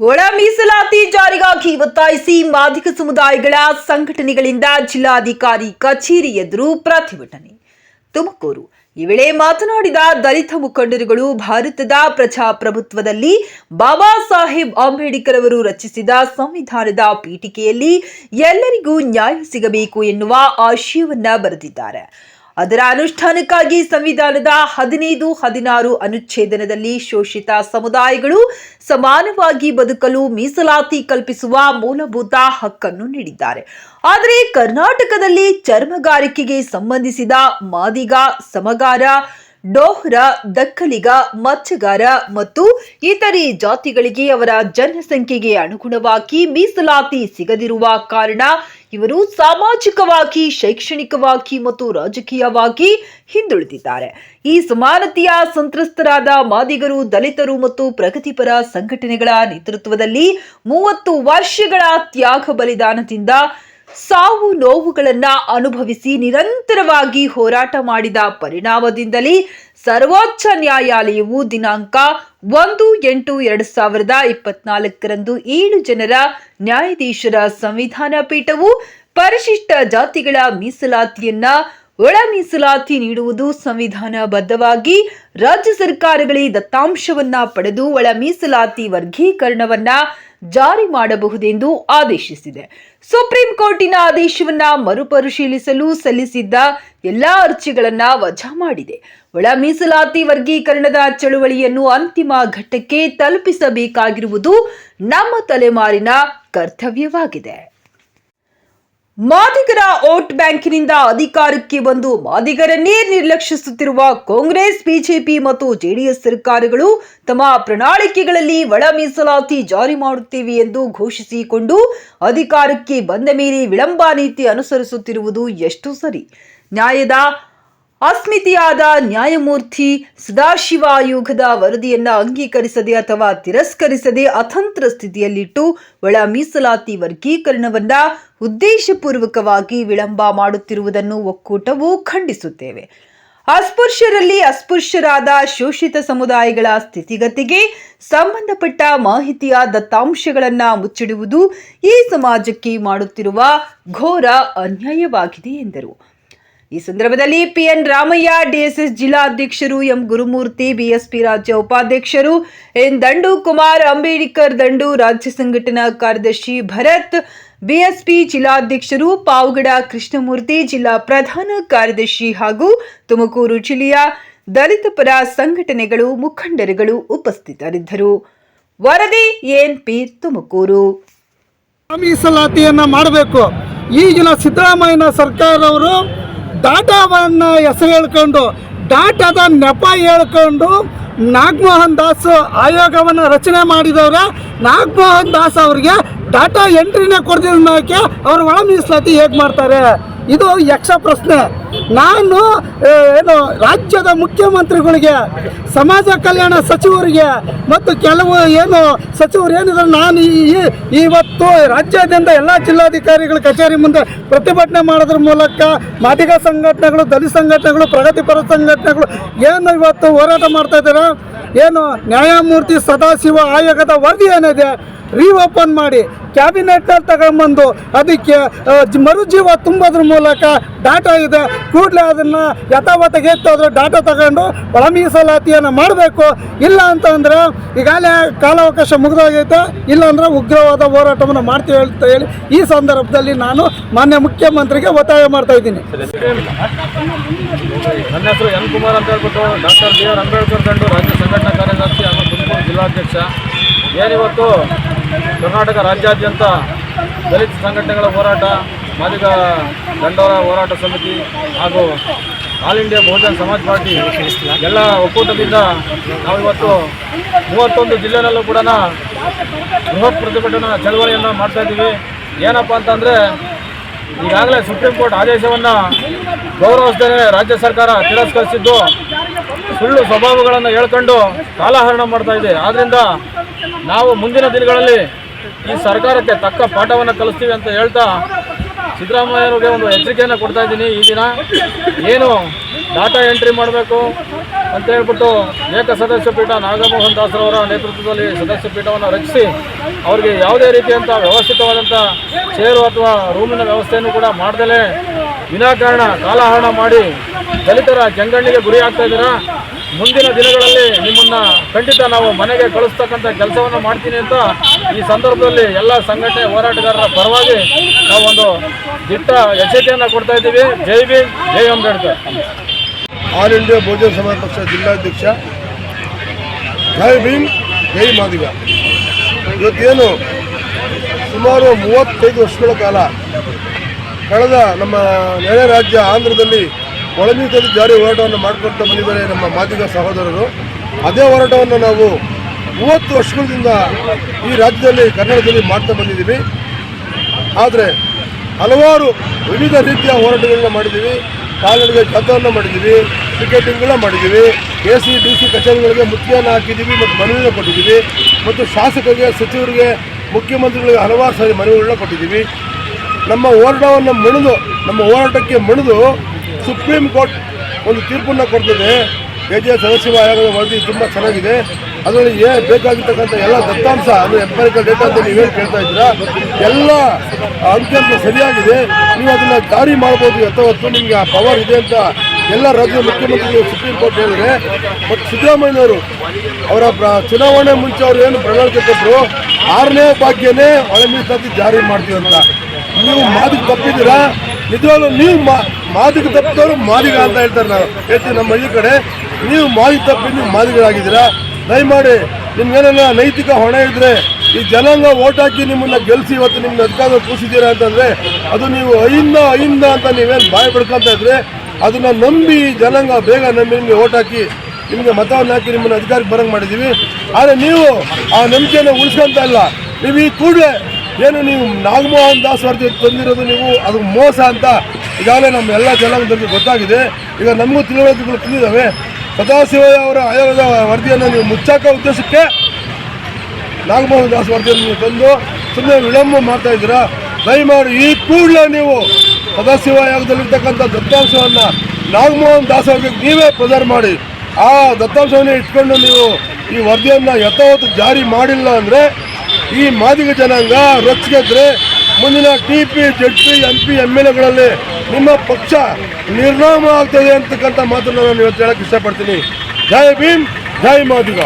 ಒಳ ಮೀಸಲಾತಿ ಜಾರಿಗಾಗಿ ಒತ್ತಾಯಿಸಿ ಮಾದಿಗ ಸಮುದಾಯಗಳ ಸಂಘಟನೆಗಳಿಂದ ಜಿಲ್ಲಾಧಿಕಾರಿ ಕಚೇರಿ ಎದುರು ಪ್ರತಿಭಟನೆ. ತುಮಕೂರು. ಈ ವೇಳೆ ಮಾತನಾಡಿದ ದಲಿತ ಮುಖಂಡರುಗಳು ಭಾರತದ ಪ್ರಜಾಪ್ರಭುತ್ವದಲ್ಲಿ ಬಾಬಾ ಸಾಹೇಬ್ ಅಂಬೇಡ್ಕರ್ ಅವರು ರಚಿಸಿದ ಸಂವಿಧಾನದ ಪೀಠಿಕೆಯಲ್ಲಿ ಎಲ್ಲರಿಗೂ ನ್ಯಾಯ ಸಿಗಬೇಕು ಎನ್ನುವ ಆಶಯವನ್ನ ಬರೆದಿದ್ದಾರೆ. ಅದರ ಅನುಷ್ಠಾನಕ್ಕಾಗಿ ಸಂವಿಧಾನದ ಹದಿನೈದು, ಹದಿನಾರು ಅನುಚ್ಛೇದನದಲ್ಲಿ ಶೋಷಿತ ಸಮುದಾಯಗಳು ಸಮಾನವಾಗಿ ಬದುಕಲು ಮೀಸಲಾತಿ ಕಲ್ಪಿಸುವ ಮೂಲಭೂತ ಹಕ್ಕನ್ನು ನೀಡಿದ್ದಾರೆ. ಆದರೆ ಕರ್ನಾಟಕದಲ್ಲಿ ಚರ್ಮಗಾರಿಕೆಗೆ ಸಂಬಂಧಿಸಿದ ಮಾದಿಗ, ಸಮಗಾರ ಡೋಹ್ರ ದಕ್ಕಲಿಗ ಮತ್ಸ್ಯಗಾರ ಮತ್ತು ಇತರೆ ಜಾತಿಗಳಿಗೆ ಅವರ ಜನಸಂಖ್ಯೆಗೆ ಅನುಗುಣವಾಗಿ ಮೀಸಲಾತಿ ಸಿಗದಿರುವ ಕಾರಣ ಇವರು ಸಾಮಾಜಿಕವಾಗಿ, ಶೈಕ್ಷಣಿಕವಾಗಿ ಮತ್ತು ರಾಜಕೀಯವಾಗಿ ಹಿಂದುಳಿದಿದ್ದಾರೆ. ಈ ಸಮಾನತೆಯ ಸಂತ್ರಸ್ತರಾದ ಮಾದಿಗರು, ದಲಿತರು ಮತ್ತು ಪ್ರಗತಿಪರ ಸಂಘಟನೆಗಳ ನೇತೃತ್ವದಲ್ಲಿ ಮೂವತ್ತು ವರ್ಷಗಳ ತ್ಯಾಗ ಬಲಿದಾನದಿಂದ ಸಾವು ನೋವುಗಳನ್ನ ಅನುಭವಿಸಿ ನಿರಂತರವಾಗಿ ಹೋರಾಟ ಮಾಡಿದ ಪರಿಣಾಮದಿಂದಲೇ ಸರ್ವೋಚ್ಚ ನ್ಯಾಯಾಲಯವು ದಿನಾಂಕ ಒಂದು ಎಂಟು ಎರಡು ಸಾವಿರದ ಇಪ್ಪತ್ನಾಲ್ಕರಂದು ಏಳು ಜನರ ನ್ಯಾಯಾಧೀಶರ ಸಂವಿಧಾನ ಪೀಠವು ಪರಿಶಿಷ್ಟ ಜಾತಿಗಳ ಮೀಸಲಾತಿಯನ್ನ ಒಳ ಮೀಸಲಾತಿ ನೀಡುವುದು ಸಂವಿಧಾನಬದ್ಧವಾಗಿ ರಾಜ್ಯ ಸರ್ಕಾರಗಳೇ ದತ್ತಾಂಶವನ್ನ ಪಡೆದು ಒಳ ಮೀಸಲಾತಿ ವರ್ಗೀಕರಣವನ್ನ ಜಾರಿ ಮಾಡಬಹುದೆಂದು ಆದೇಶಿಸಿದೆ. ಸುಪ್ರೀಂ ಕೋರ್ಟಿನ ಆದೇಶವನ್ನ ಮರುಪರಿಶೀಲಿಸಲು ಸಲ್ಲಿಸಿದ್ದ ಎಲ್ಲಾ ಅರ್ಜಿಗಳನ್ನ ವಜಾ ಮಾಡಿದೆ. ಒಳ ಮೀಸಲಾತಿ ವರ್ಗೀಕರಣದ ಚಳುವಳಿಯನ್ನು ಅಂತಿಮ ಘಟ್ಟಕ್ಕೆ ತಲುಪಿಸಬೇಕಾಗಿರುವುದು ನಮ್ಮ ತಲೆಮಾರಿನ ಕರ್ತವ್ಯವಾಗಿದೆ. ಮಾದಿಗರ ಓಟ್ ಬ್ಯಾಂಕಿನಿಂದ ಅಧಿಕಾರಕ್ಕೆ ಬಂದು ಮಾದಿಗರನ್ನೇ ನಿರ್ಲಕ್ಷಿಸುತ್ತಿರುವ ಕಾಂಗ್ರೆಸ್, ಬಿಜೆಪಿ ಮತ್ತು ಜೆಡಿಎಸ್ ಸರ್ಕಾರಗಳು ತಮ್ಮ ಪ್ರಣಾಳಿಕೆಗಳಲ್ಲಿ ಒಳ ಮೀಸಲಾತಿ ಜಾರಿ ಮಾಡುತ್ತೇವೆ ಎಂದು ಘೋಷಿಸಿಕೊಂಡು ಅಧಿಕಾರಕ್ಕೆ ಬಂದ ಮೇಲೆ ವಿಳಂಬ ನೀತಿ ಅನುಸರಿಸುತ್ತಿರುವುದು ಎಷ್ಟು ಸರಿ. ನ್ಯಾಯದ ಅಸ್ಮಿತೆಯಾದ ನ್ಯಾಯಮೂರ್ತಿ ಸದಾಶಿವ ಆಯೋಗದ ವರದಿಯನ್ನ ಅಂಗೀಕರಿಸದೆ ಅಥವಾ ತಿರಸ್ಕರಿಸದೆ ಅತಂತ್ರ ಸ್ಥಿತಿಯಲ್ಲಿಟ್ಟು ಒಳ ಮೀಸಲಾತಿ ವರ್ಗೀಕರಣವನ್ನ ಉದ್ದೇಶಪೂರ್ವಕವಾಗಿ ವಿಳಂಬ ಮಾಡುತ್ತಿರುವುದನ್ನು ಒಕ್ಕೂಟವು ಖಂಡಿಸುತ್ತೇವೆ. ಅಸ್ಪೃಶ್ಯರಲ್ಲಿ ಅಸ್ಪೃಶ್ಯರಾದ ಶೋಷಿತ ಸಮುದಾಯಗಳ ಸ್ಥಿತಿಗತಿಗೆ ಸಂಬಂಧಪಟ್ಟ ಮಾಹಿತಿಯ ದತ್ತಾಂಶಗಳನ್ನ ಮುಚ್ಚಿಡುವುದು ಈ ಸಮಾಜಕ್ಕೆ ಮಾಡುತ್ತಿರುವ ಘೋರ ಅನ್ಯಾಯವಾಗಿದೆ ಎಂದರು. ಈ ಸಂದರ್ಭದಲ್ಲಿ ಪಿಎನ್ ರಾಮಯ್ಯ, ಡಿಎಸ್ಎಸ್ ಜಿಲ್ಲಾಧ್ಯಕ್ಷರು ಎಂ ಗುರುಮೂರ್ತಿ, ಬಿಎಸ್ಪಿ ರಾಜ್ಯ ಉಪಾಧ್ಯಕ್ಷರು, ಎನ್ ದಂಡು ಕುಮಾರ್ ಅಂಬೇಡ್ಕರ್ ದಂಡು, ರಾಜ್ಯ ಸಂಘಟನಾ ಕಾರ್ಯದರ್ಶಿ ಭರತ್, ಬಿಎಸ್ಪಿ ಜಿಲ್ಲಾಧ್ಯಕ್ಷರು ಪಾವಗಡ ಕೃಷ್ಣಮೂರ್ತಿ, ಜಿಲ್ಲಾ ಪ್ರಧಾನ ಕಾರ್ಯದರ್ಶಿ ಹಾಗೂ ತುಮಕೂರು ಜಿಲ್ಲೆಯ ದಲಿತ ಪರ ಸಂಘಟನೆಗಳು ಮುಖಂಡರುಗಳು ಉಪಸ್ಥಿತರಿದ್ದರು. ವರದಿ ಎನ್ ಪಿ ತುಮಕೂರು. ಮೀಸಲಾತಿಯನ್ನ ಮಾಡಬೇಕು. ಈಗಿನ ಸಿದ್ದರಾಮಯ್ಯನ ಸರ್ಕಾರದವರು ಡಾಟಾವನ್ನು ಹೆಸರು ಹೇಳ್ಕೊಂಡು, ಡಾಟಾದ ನೆಪ ಹೇಳ್ಕೊಂಡು ನಾಗಮೋಹನ್ ದಾಸ್ ಆಯೋಗವನ್ನು ರಚನೆ ಮಾಡಿದವರ. ನಾಗಮೋಹನ್ ದಾಸ್ ಅವರಿಗೆ ಡಾಟಾ ಎಂಟ್ರಿನೇ ಕೊಡ್ದಿದ್ದಕ್ಕೆ ಅವ್ರು ಒಳ ಮೀಸಲಾತಿ ಹೇಗೆ ಮಾಡ್ತಾರೆ? ಇದು ಯಕ್ಷ ಪ್ರಶ್ನೆ. ನಾನು ಏನು ರಾಜ್ಯದ ಮುಖ್ಯಮಂತ್ರಿಗಳಿಗೆ, ಸಮಾಜ ಕಲ್ಯಾಣ ಸಚಿವರಿಗೆ ಮತ್ತು ಕೆಲವು ಏನು ಸಚಿವರು ಏನಿದ್ರು ನಾನು ಈ, ಇವತ್ತು ರಾಜ್ಯಾದ್ಯಂತ ಎಲ್ಲ ಜಿಲ್ಲಾಧಿಕಾರಿಗಳ ಕಚೇರಿ ಮುಂದೆ ಪ್ರತಿಭಟನೆ ಮಾಡೋದ್ರ ಮೂಲಕ ಮಾದಿಗ ಸಂಘಟನೆಗಳು, ದಲಿತ ಸಂಘಟನೆಗಳು, ಪ್ರಗತಿಪರ ಸಂಘಟನೆಗಳು ಏನು ಇವತ್ತು ಹೋರಾಟ ಮಾಡ್ತಾ ಇದ್ದಾರೆ, ಏನು ನ್ಯಾಯಮೂರ್ತಿ ಸದಾಶಿವ ಆಯೋಗದ ವರದಿ ಏನಿದೆ ರೀಓಪನ್ ಮಾಡಿ ಕ್ಯಾಬಿನೆಟ್ನಲ್ಲಿ ತಗೊಂಬಂದು ಅದಕ್ಕೆ ಮರುಜೀವ ತುಂಬೋದ್ರ ಮೂಲಕ ಡಾಟಾ ಇದೆ. ಕೂಡಲೇ ಅದನ್ನು ಯಥಾವತ್ತಾಗಿ ಎತ್ತೋದ್ರೆ ಡಾಟಾ ತಗೊಂಡು ಒಳ ಮೀಸಲಾತಿಯನ್ನು ಮಾಡಬೇಕು. ಇಲ್ಲ ಅಂತಂದರೆ ಈಗಾಗಲೇ ಕಾಲಾವಕಾಶ ಮುಗಿದೋಗೈತೆ. ಇಲ್ಲ ಅಂದ್ರೆ ಉಗ್ರವಾದ ಹೋರಾಟವನ್ನು ಮಾಡ್ತೀವಿ ಅಂತ ಹೇಳಿ. ಈ ಸಂದರ್ಭದಲ್ಲಿ ನಾನು ಮಾನ್ಯ ಮುಖ್ಯಮಂತ್ರಿಗೆ ಒತ್ತಾಯ ಮಾಡ್ತಾ ಇದ್ದೀನಿ. ನನ್ನ ಹೆಸರು ಎನ್ ಅಂತ ಹೇಳ್ಬಿಟ್ಟು ಡಾಕ್ಟರ್ ಬಿ ಆರ್ ಅಂಬೇಡ್ಕರ್ ಗಂಡು ರಾಜ್ಯ ಸಂಘಟನಾ ಕಾರ್ಯದರ್ಶಿ ಹಾಗೂ ತುಮಕೂರು ಜಿಲ್ಲಾಧ್ಯಕ್ಷ. ಏನಿವತ್ತು ಕರ್ನಾಟಕ ರಾಜ್ಯಾದ್ಯಂತ ದಲಿತ ಸಂಘಟನೆಗಳ ಹೋರಾಟ, ಮಾದಿಗ ದಂಡೋರ ಹೋರಾಟ ಸಮಿತಿ ಹಾಗೂ all India Bahujan Samaj party ಎಲ್ಲ ಒಕ್ಕೂಟದಿಂದ ನಾವು ಇವತ್ತು ಮೂವತ್ತೊಂದು ಜಿಲ್ಲೆನಲ್ಲೂ ಕೂಡ ಬೃಹತ್ ಪ್ರತಿಭಟನಾ ಚಳವಳಿಯನ್ನು ಮಾಡ್ತಾ ಇದ್ದೀವಿ. ಏನಪ್ಪ ಅಂತಂದರೆ ಈಗಾಗಲೇ ಸುಪ್ರೀಂ ಕೋರ್ಟ್ ಆದೇಶವನ್ನು ಗೌರವಿಸದೇ ರಾಜ್ಯ ಸರ್ಕಾರ ತಿರಸ್ಕರಿಸಿದ್ದು. ಸುಳ್ಳು ಸ್ವಭಾವಗಳನ್ನು ಹೇಳ್ಕೊಂಡು ಕಾಲಹರಣ ಮಾಡ್ತಾ ಇದೆ. ಆದ್ದರಿಂದ ನಾವು ಮುಂದಿನ ದಿನಗಳಲ್ಲಿ ಈ ಸರ್ಕಾರಕ್ಕೆ ತಕ್ಕ ಪಾಠವನ್ನು ಕಲಿಸ್ತೀವಿ ಅಂತ ಹೇಳ್ತಾ ಸಿದ್ದರಾಮಯ್ಯವ್ರಿಗೆ ಒಂದು ಎಚ್ಚರಿಕೆಯನ್ನು ಕೊಡ್ತಾ ಇದ್ದೀನಿ. ಈ ದಿನ ಏನು ಡಾಟಾ ಎಂಟ್ರಿ ಮಾಡಬೇಕು ಅಂತ ಹೇಳ್ಬಿಟ್ಟು ಏಕ ಸದಸ್ಯ ಪೀಠ ನಾಗಮೋಹನ್ ದಾಸರವರ ನೇತೃತ್ವದಲ್ಲಿ ಸದಸ್ಯ ಪೀಠವನ್ನು ರಚಿಸಿ ಅವರಿಗೆ ಯಾವುದೇ ರೀತಿಯಂಥ ವ್ಯವಸ್ಥಿತವಾದಂಥ ಚೇರು ಅಥವಾ ರೂಮಿನ ವ್ಯವಸ್ಥೆಯನ್ನು ಕೂಡ ಮಾಡ್ದಲೇ ವಿನಾಕಾರಣ ಕಾಲಹರಣ ಮಾಡಿ ದಲಿತರ ಜಂಗಣ್ಣಿಗೆ ಗುರಿ ಆಗ್ತಾ ಇದ್ದೀರಾ? ಮುಂದಿನ ದಿನಗಳಲ್ಲಿ ನಿಮ್ಮನ್ನ ಖಂಡಿತ ನಾವು ಮನೆಗೆ ಕಳಿಸ್ತಕ್ಕಂಥ ಕೆಲಸವನ್ನು ಮಾಡ್ತೀನಿ ಅಂತ ಈ ಸಂದರ್ಭದಲ್ಲಿ ಎಲ್ಲ ಸಂಘಟನೆ ಹೋರಾಟಗಾರರ ಪರವಾಗಿ ನಾವೊಂದು ದಿಟ್ಟ ಎಚ್ಚರಿಕೆಯನ್ನು ಕೊಡ್ತಾ ಇದ್ದೀವಿ. ಜೈ ಭೀಮ್, ಜೈ ಅಂಬೇಡ್ಕರ್. ಆಲ್ ಇಂಡಿಯಾ ಬಹುಜನ ಸಮಾಜ ಪಕ್ಷ ಜಿಲ್ಲಾಧ್ಯಕ್ಷ, ಜೈ ಭೀಮ್, ಜೈ ಮಾದಿಗ. ಇವತ್ತೇನು ಸುಮಾರು ಮೂವತ್ತೈದು ವರ್ಷಗಳ ಕಾಲ ಕಳೆದ ನಮ್ಮ ನೆರೆ ರಾಜ್ಯ ಆಂಧ್ರದಲ್ಲಿ ಒಳಮೀಸಲು ಜಾರಿ ಹೋರಾಟವನ್ನು ಮಾಡಿಕೊಡ್ತಾ ಬಂದಿದ್ದಾರೆ ನಮ್ಮ ಮಾದಿಗ ಸಹೋದರರು. ಅದೇ ಹೋರಾಟವನ್ನು ನಾವು ಮೂವತ್ತು ವರ್ಷಗಳಿಂದ ಈ ರಾಜ್ಯದಲ್ಲಿ ಕನ್ನಡದಲ್ಲಿ ಮಾಡ್ತಾ ಬಂದಿದ್ದೀವಿ. ಆದರೆ ಹಲವಾರು ವಿವಿಧ ರೀತಿಯ ಹೋರಾಟಗಳನ್ನ ಮಾಡಿದ್ದೀವಿ. ಕಾಲ್ನಡಿಗೆ ಜಾಥವನ್ನು ಮಾಡಿದ್ದೀವಿ ಟಿಕೆಟಿಂಗ್ಗಳ ಮಾಡಿದ್ದೀವಿ, ಎ ಸಿ, ಡಿ ಸಿ ಕಚೇರಿಗಳಿಗೆ ಮುತ್ತಿಗೆಯನ್ನು ಹಾಕಿದ್ದೀವಿ ಮತ್ತು ಮನವಿಯನ್ನು ಕೊಟ್ಟಿದ್ದೀವಿ. ಮತ್ತು ಶಾಸಕರಿಗೆ, ಸಚಿವರಿಗೆ, ಮುಖ್ಯಮಂತ್ರಿಗಳಿಗೆ ಹಲವಾರು ಸಾರಿ ಮನವಿಗಳನ್ನ ಕೊಟ್ಟಿದ್ದೀವಿ. ನಮ್ಮ ಹೋರಾಟವನ್ನು ಮಣಿದು, ನಮ್ಮ ಹೋರಾಟಕ್ಕೆ ಮಣಿದು ಸುಪ್ರೀಂ ಕೋರ್ಟ್ ಒಂದು ತೀರ್ಪನ್ನು ಕೊಡ್ತದೆ. ಜೆ ಸದಸ್ಯ ಆಯೋಗದ ವರದಿ ತುಂಬ ಚೆನ್ನಾಗಿದೆ. ಅದರಲ್ಲಿ ಏ ಬೇಕಾಗಿರ್ತಕ್ಕಂಥ ಎಲ್ಲ ದತ್ತಾಂಶ, ಅಂದರೆ ಎಂಪರಿಕಲ್ ಡೇಟಾ ಅಂತ ನೀವೇನು ಕೇಳ್ತಾ ಇದ್ದೀರಾ, ಎಲ್ಲ ಅಂಕಿಅಂಶ ಸರಿಯಾಗಿದೆ. ನೀವು ಅದನ್ನು ಜಾರಿ ಮಾಡ್ಬೋದು ಯಥಾವತ್ತು ನಿಮಗೆ ಆ ಪವರ್ ಇದೆ ಅಂತ ಎಲ್ಲ ರಾಜ್ಯದ ಮುಖ್ಯಮಂತ್ರಿಗಳು ಸುಪ್ರೀಂ ಕೋರ್ಟ್ ಹೇಳಿದ್ರೆ. ಮತ್ತು ಸಿದ್ದರಾಮಯ್ಯನವರು ಅವರ ಚುನಾವಣೆ ಮುಂಚೆ ಅವರು ಏನು ಪ್ರಣಾಳಿಕೆ ಕೊಟ್ಟರು ಆರನೇ ಭಾಗ್ಯನೇ ಒಳ ಮೀಸಲಾತಿ ಜಾರಿ ಮಾಡ್ತೀವಿ ಅಂತ. ನೀವು ಮಾದಿಗೆ ತಪ್ಪಿದ್ದೀರಾ? ನಿಜವಾಗ್ಲೂ ನೀವು ಮಾದಿಗೆ ತಪ್ಪಿದವರು ಮಾದಿಗ ಅಂತ ಹೇಳ್ತಾರೆ ನಾವು. ಹೇಳ್ತೀವಿ ನಮ್ಮ ಹಳ್ಳಿ ಕಡೆ. ನೀವು ಮಾದಿಗೆ ತಪ್ಪಿ ನೀವು ಮಾದಿಗಳಾಗಿದ್ದೀರಾ ದಯಮಾಡಿ ನಿಮ್ಗೇನೆಲ್ಲ ನೈತಿಕ ಹೊಣೆ ಇದ್ರೆ ಈ ಜನಾಂಗ ಓಟ್ ಹಾಕಿ ನಿಮ್ಮನ್ನ ಗೆಲ್ಸಿ ಇವತ್ತು ನಿಮ್ಮನ್ನ ಅದಕ್ಕಾಗ ಕೂಸಿದ್ದೀರಾ ಅಂತಂದ್ರೆ ಅದು ನೀವು ಅಯಿಂದ ಅಯಿಂದ ಅಂತ ನೀವೇನು ಬಾಯಿ ಬಿಡ್ಕೊಂತ ಇದ್ರೆ ಅದನ್ನ ನಂಬಿ ಜನಾಂಗ ಬೇಗ ನಂಬಿ ನಿಮಗೆ ಓಟ್ ಹಾಕಿ ನಿಮಗೆ ಮತವನ್ನು ಹಾಕಿ ನಿಮ್ಮನ್ನು ಅಧಿಕಾರಕ್ಕೆ ಬರಂಗ್ ಮಾಡಿದ್ದೀವಿ ಆದರೆ ನೀವು ಆ ನಂಬಿಕೆಯನ್ನು ಉಳಿಸ್ಕೊಂತ ಇಲ್ಲ. ನೀವು ಈ ಕೂಡಲೇ ಏನು ನೀವು ನಾಗಮೋಹನ್ ದಾಸ್ ತಂದಿರೋದು ನೀವು? ಅದು ಮೋಸ ಅಂತ ಈಗಾಗಲೇ ನಮ್ಮ ಎಲ್ಲ ಜನಾಂಗದವರಿಗೆ ಗೊತ್ತಾಗಿದೆ. ಈಗ ನಮಗೂ ತಿಳುವಳಿಕೆಗಳು ತಿಳಿದಾವೆ ಸದಾಶಿವಯ್ಯ ಅವರ ಆಯೋಗದ ವರದಿಯನ್ನು ನೀವು ಮುಚ್ಚಾಕ ಉದ್ದೇಶಕ್ಕೆ ನಾಗಮೋಹನ್ ದಾಸ್ ವರದಿಯನ್ನು ನೀವು ತಂದು ಸುಮ್ಮನೆ ವಿಳಂಬ ಮಾಡ್ತಾ ಇದ್ದೀರಾ? ದಯಮಾಡಿ ಈ ಕೂಡಲೇ ನೀವು ಸದಾಶಿವ ಆಯೋಗದಲ್ಲಿರ್ತಕ್ಕಂಥ ದತ್ತಾಂಶವನ್ನು ನಾಗಮೋಹನ್ ದಾಸ್ ಅವರಿಗೆ ನೀವೇ ಪ್ರಸಾರ ಮಾಡಿ. ಆ ದತ್ತಾಂಶವನ್ನು ಇಟ್ಕೊಂಡು ನೀವು ಈ ವರದಿಯನ್ನು ಯಥಾವತ್ತು ಜಾರಿ ಮಾಡಿಲ್ಲ ಅಂದರೆ ಈ ಮಾದಿಗ ಜನಾಂಗ ರೊಚ್ಚಿಗೆದ್ರೆ ಮುಂದಿನ T P Z P M P M L ಎಗಳಲ್ಲಿ ನಿಮ್ಮ ಪಕ್ಷ ನಿರ್ನಾಮ ಆಗ್ತದೆ ಅಂತಕ್ಕಂಥ ಮಾತನ್ನು ನಾನು ಇವತ್ತು ಹೇಳಕ್ಕೆ ಇಷ್ಟಪಡ್ತೀನಿ. ಜೈ ಭೀಮ್, ಜೈ ಮಾದಿಗ.